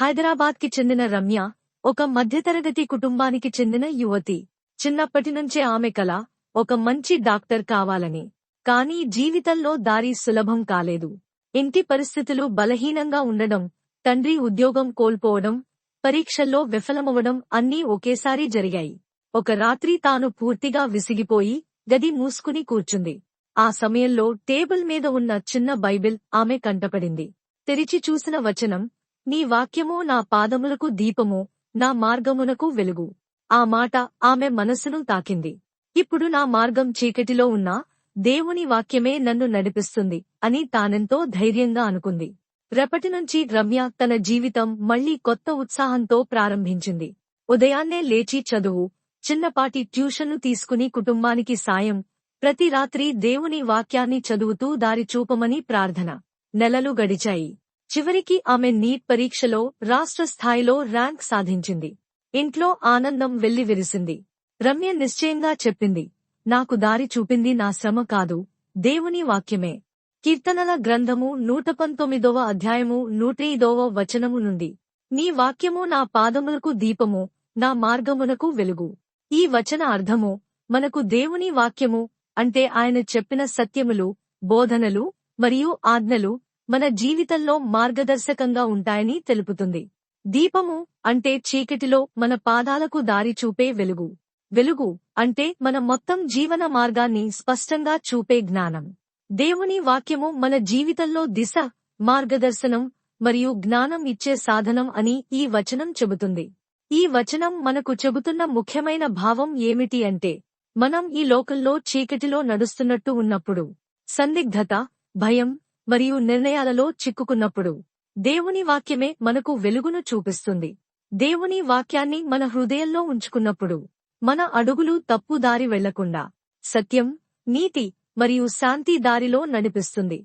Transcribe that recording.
హైదరాబాద్కి చెందిన రమ్య ఒక మధ్యతరగతి కుటుంబానికి చెందిన యువతి. చిన్నప్పటి నుంచే ఆమె కల ఒక మంచి డాక్టర్ కావాలని. కానీ జీవితంలో దారి సులభం కాలేదు. ఇంటి పరిస్థితులు బలహీనంగా ఉండడం తండ్రి ఉద్యోగం కోల్పోవడం పరీక్షల్లో విఫలమవ్వడం అన్నీ ఒకేసారి జరిగాయి. ఒక రాత్రి తాను పూర్తిగా విసిగిపోయి గది మూసుకుని కూర్చుంది. ఆ సమయంలో టేబుల్ మీద ఉన్న చిన్న బైబిల్ ఆమె కంటపడింది. తెరిచి చూసిన వచనం నీ వాక్యము నా పాదములకు దీపము నా మార్గమునకు వెలుగు. ఆ మాట ఆమె మనసును తాకింది. ఇప్పుడు నా మార్గం చీకటిలో ఉన్నా దేవుని వాక్యమే నన్ను నడిపిస్తుంది అని తానెంతో ధైర్యంగా అనుకుంది. రెపటినుంచి రమ్య తన జీవితం మళ్ళీ కొత్త ఉత్సాహంతో ప్రారంభించింది. ఉదయాన్నే లేచి చదువు చిన్నపాటి ట్యూషన్ను తీసుకుని కుటుంబానికి సాయం ప్రతి రాత్రి దేవుని వాక్యాన్ని చదువుతూ దారి చూపమని ప్రార్థన. నెలలు గడిచాయి. చివరికి ఆమె నీట్ పరీక్షలో రాష్ట్ర స్థాయిలో ర్యాంక్ సాధించింది. ఇంట్లో ఆనందం వెల్లివిరిసింది రమ్య నిశ్చయంగా చెప్పింది నాకు దారి చూపింది నా శ్రమ కాదు దేవుని వాక్యమే. కీర్తనల గ్రంథము నూట పంతొమ్మిదవ అధ్యాయము నూటైదవ వచనము నుండి నీ వాక్యము నా పాదములకు దీపము నా మార్గమునకు వెలుగు. ఈ వచన అర్థము మనకు దేవుని వాక్యము అంటే ఆయన చెప్పిన సత్యములు బోధనలు మరియు ఆజ్ఞలు మన జీవితంలో మార్గదర్శకంగా ఉంటాయని తెలుపుతుంది. దీపము అంటే చీకటిలో మన పాదాలకు దారి చూపే వెలుగు. వెలుగు అంటే మన మొత్తం జీవన మార్గాన్ని స్పష్టంగా చూపే జ్ఞానం. దేవుని వాక్యము మన జీవితంలో దిశ మార్గదర్శనం మరియు జ్ఞానం ఇచ్చే సాధనం అని ఈ వచనం చెబుతుంది. ఈ వచనం మనకు చెబుతున్న ముఖ్యమైన భావం ఏమిటి అంటే మనం ఈ లోకంలో చీకటిలో నడుస్తున్నట్టు ఉన్నప్పుడు సందిగ్ధత భయం మరియు నిర్ణయాలలో చిక్కుకున్నప్పుడు దేవుని వాక్యమే మనకు వెలుగును చూపిస్తుంది. దేవుని వాక్యాన్ని మన హృదయంలో ఉంచుకున్నప్పుడు మన అడుగులు తప్పు దారి వెళ్ళకుండా సత్యం నీతి మరియు శాంతి దారిలో నడిపిస్తుంది.